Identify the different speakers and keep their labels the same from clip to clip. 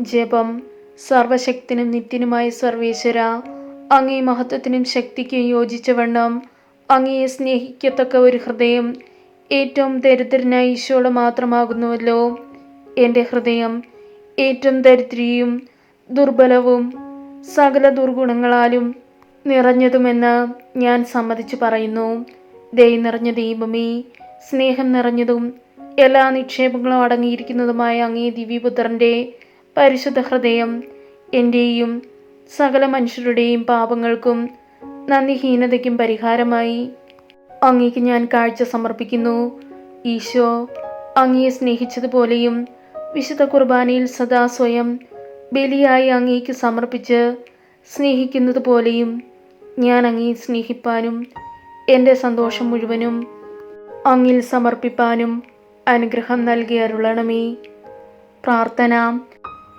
Speaker 1: ജപം സർവശക്തിനും നിത്യനുമായ സർവേശ്വര അങ്ങേ മഹത്വത്തിനും ശക്തിക്കും യോജിച്ചവണ്ണം അങ്ങയെ സ്നേഹിക്കത്തക്ക ഒരു ഹൃദയം ഏറ്റവും ദരിദ്രനായ ഈശോടെ മാത്രമാകുന്നുവല്ലോ. എന്റെ ഹൃദയം ഏറ്റവും ദരിദ്രിയും ദുർബലവും സകല ദുർഗുണങ്ങളാലും നിറഞ്ഞതുമെന്ന് ഞാൻ സമ്മതിച്ചു പറയുന്നു. ദയ നിറഞ്ഞ ദൈവമേ സ്നേഹം നിറഞ്ഞതും എല്ലാ നിക്ഷേപങ്ങളും അടങ്ങിയിരിക്കുന്നതുമായ അങ്ങേ ദിവ്യപുത്രന്റെ പരിശുദ്ധ ഹൃദയം എന്റെയും സകല മനുഷ്യരുടെയും പാപങ്ങൾക്കും നന്ദിഹീനതയ്ക്കും പരിഹാരമായി. അങ്ങേക്ക് ഞാൻ കാഴ്ച സമർപ്പിക്കുന്നു. ഈശോ അങ്ങയെ സ്നേഹിച്ചതുപോലെയും വിശുദ്ധ കുർബാനയിൽ സദാ സ്വയം ബലിയായി അങ്ങേക്ക് സമർപ്പിച്ച് സ്നേഹിക്കുന്നത് പോലെയും ഞാൻ അങ്ങയെ സ്നേഹിപ്പാനും എന്റെ സന്തോഷം മുഴുവനും അങ്ങിൽ സമർപ്പിപ്പാനും അനുഗ്രഹം നൽകി അരുളണമേ. പ്രാർത്ഥന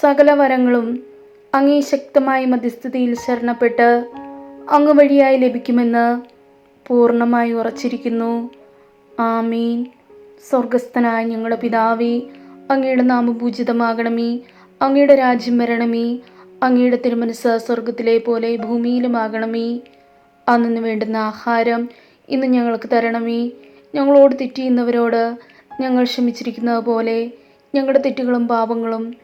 Speaker 1: സകല വരങ്ങളും അങ്ങേ ശക്തമായ മധ്യസ്ഥതയിൽ ശരണപ്പെട്ട് അങ്ങ് വഴിയായി ലഭിക്കുമെന്ന് പൂർണമായി ഉറച്ചിരിക്കുന്നു. ആമീൻ. സ്വർഗസ്ഥനായ ഞങ്ങളുടെ പിതാവേ അങ്ങയുടെ നാമപൂജിതമാകണമേ അങ്ങയുടെ രാജ്യം വരണമേ. അങ്ങയുടെ തിരുമനസ് സ്വർഗത്തിലെ പോലെ ഭൂമിയിലുമാകണമേ. അന്നു വേണ്ടുന്ന ആഹാരം ഇന്ന് ഞങ്ങൾക്ക് തരണമേ. ഞങ്ങളോട് തെറ്റിയുന്നവരോട് ഞങ്ങൾ ക്ഷമിച്ചിരിക്കുന്നത് പോലെ ഞങ്ങളുടെ തെറ്റുകളും പാപങ്ങളും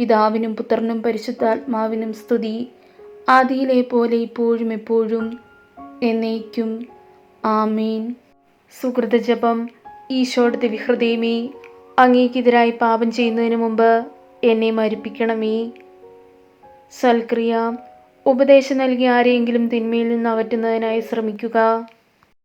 Speaker 1: പിതാവിനും പുത്രനും പരിശുദ്ധാത്മാവിനും സ്തുതി. ആദിയിലെ പോലെ ഇപ്പോഴും എപ്പോഴും എന്നേക്കും. ആമീൻ. സുഹൃതജപം. ഈശോടത്തെ വിഹൃദയമേ അങ്ങേക്കെതിരായി പാപം ചെയ്യുന്നതിന് മുമ്പ് എന്നെ മരിപ്പിക്കണമേ. സൽക്രിയ. ഉപദേശം നൽകി ആരെയെങ്കിലും തിന്മയിൽ നിന്ന് അകറ്റുന്നതിനായി ശ്രമിക്കുക.